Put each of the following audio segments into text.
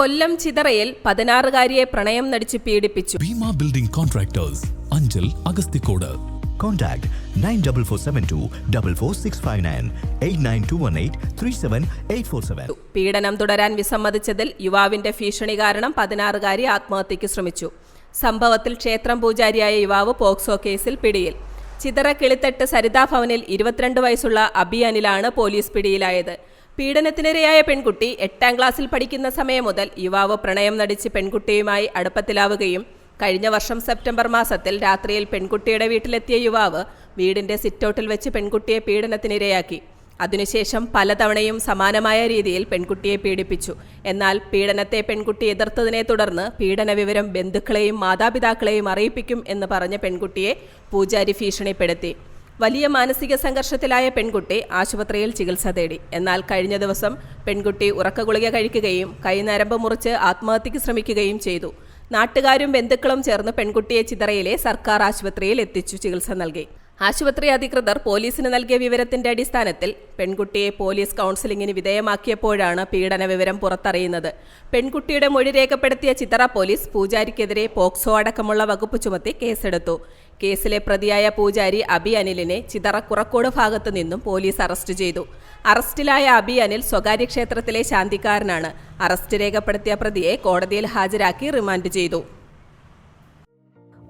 കൊല്ലം ചിതറയിൽ പതിനാറുകാരിയെ പ്രണയം നടിച്ച് പീഡിപ്പിച്ചു. Bhima building contractors Anchal Agasthikode. Contact 94472 44659 89218 37847. പീഡനം തുടരാൻ വിസമ്മതിച്ചതിൽ യുവാവിന്റെ ഭീഷണി കാരണം പതിനാറുകാരി ആത്മഹത്യയ്ക്ക് ശ്രമിച്ചു. സംഭവത്തിൽ ക്ഷേത്രം പൂജാരിയായ യുവാവ് പോക്സോ കേസിൽ പിടിയിൽ. ചിതറ കിളിത്തട്ട് സരിതാ ഭവനിൽ ഇരുപത്തിരണ്ട് വയസ്സുള്ള അബിയാനിലാണ് പോലീസ് പിടിയിലായത്. പീഡനത്തിനിരയായ പെൺകുട്ടി എട്ടാം ക്ലാസ്സിൽ പഠിക്കുന്ന സമയം മുതൽ യുവാവ് പ്രണയം നടിച്ച് പെൺകുട്ടിയുമായി അടുപ്പത്തിലാവുകയും കഴിഞ്ഞ വർഷം സെപ്റ്റംബർ മാസത്തിൽ രാത്രിയിൽ പെൺകുട്ടിയുടെ വീട്ടിലെത്തിയ യുവാവ് വീടിന്റെ സിറ്റൗട്ടിൽ വെച്ച് പെൺകുട്ടിയെ പീഡനത്തിനിരയാക്കി. അതിനുശേഷം പലതവണയും സമാനമായ രീതിയിൽ പെൺകുട്ടിയെ പീഡിപ്പിച്ചു. എന്നാൽ പീഡനത്തെ പെൺകുട്ടി എതിർത്തതിനെ തുടർന്ന് പീഡന വിവരം ബന്ധുക്കളെയും മാതാപിതാക്കളെയും അറിയിപ്പിക്കും എന്ന് പറഞ്ഞ പെൺകുട്ടിയെ പൂജാരി ഭീഷണിപ്പെടുത്തി. വലിയ മാനസിക സംഘർഷത്തിലായ പെൺകുട്ടി ആശുപത്രിയിൽ ചികിത്സ തേടി. എന്നാൽ കഴിഞ്ഞ ദിവസം പെൺകുട്ടി ഉറക്കഗുളിക കഴിക്കുകയും കൈനരമ്പ് മുറിച്ച് ആത്മഹത്യക്ക് ശ്രമിക്കുകയും ചെയ്തു. നാട്ടുകാരും ബന്ധുക്കളും ചേർന്ന് പെൺകുട്ടിയെ ചിതറയിലെ സർക്കാർ ആശുപത്രിയിൽ എത്തിച്ചു ചികിത്സ നൽകി. ആശുപത്രി അധികൃതർ പോലീസിന് നൽകിയ വിവരത്തിന്റെ അടിസ്ഥാനത്തിൽ പെൺകുട്ടിയെ പോലീസ് കൗൺസിലിംഗിന് വിധേയമാക്കിയപ്പോഴാണ് പീഡന വിവരം പുറത്തറിയുന്നത്. പെൺകുട്ടിയുടെ മൊഴി രേഖപ്പെടുത്തിയ ചിത്തറ പോലീസ് പൂജാരിക്കെതിരെ പോക്സോ അടക്കമുള്ള വകുപ്പ് ചുമത്തി കേസെടുത്തു. കേസിലെ പ്രതിയായ പൂജാരി അബി അനിലിനെ ചിതറ കുറക്കോട് ഭാഗത്തു നിന്നും പോലീസ് അറസ്റ്റ് ചെയ്തു. അറസ്റ്റിലായ അബി അനിൽ സ്വകാര്യ ക്ഷേത്രത്തിലെ ശാന്തിക്കാരനാണ്. അറസ്റ്റ് രേഖപ്പെടുത്തിയ പ്രതിയെ കോടതിയിൽ ഹാജരാക്കി റിമാൻഡ് ചെയ്തു.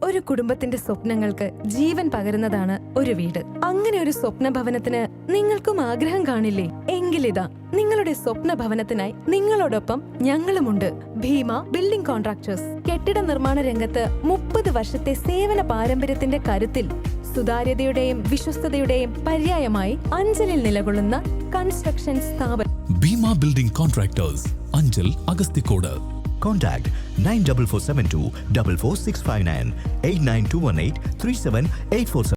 ഒരു കുടുംബത്തിന്റെ സ്വപ്നങ്ങൾക്ക് ജീവൻ പകരുന്നതാണ് ഒരു വീട്. അങ്ങനെ ഒരു സ്വപ്ന ഭവനത്തിന് നിങ്ങൾക്കും ആഗ്രഹം കാണില്ലേ? എങ്കിലിതാ നിങ്ങളുടെ സ്വപ്ന ഭവനത്തിനായി നിങ്ങളോടൊപ്പം ഞങ്ങളുമുണ്ട്. Bhima building contractors. കെട്ടിട നിർമ്മാണ രംഗത്ത് മുപ്പത് വർഷത്തെ സേവന പാരമ്പര്യത്തിന്റെ കരുത്തിൽ സുതാര്യതയുടെയും വിശ്വസ്തയുടെയും പര്യായമായി അഞ്ചലിൽ നിലകൊള്ളുന്ന കൺസ്ട്രക്ഷൻ സ്ഥാപനം Bhima building contractors Anchal Agasthikode Contact 94472 44659 89218 37847.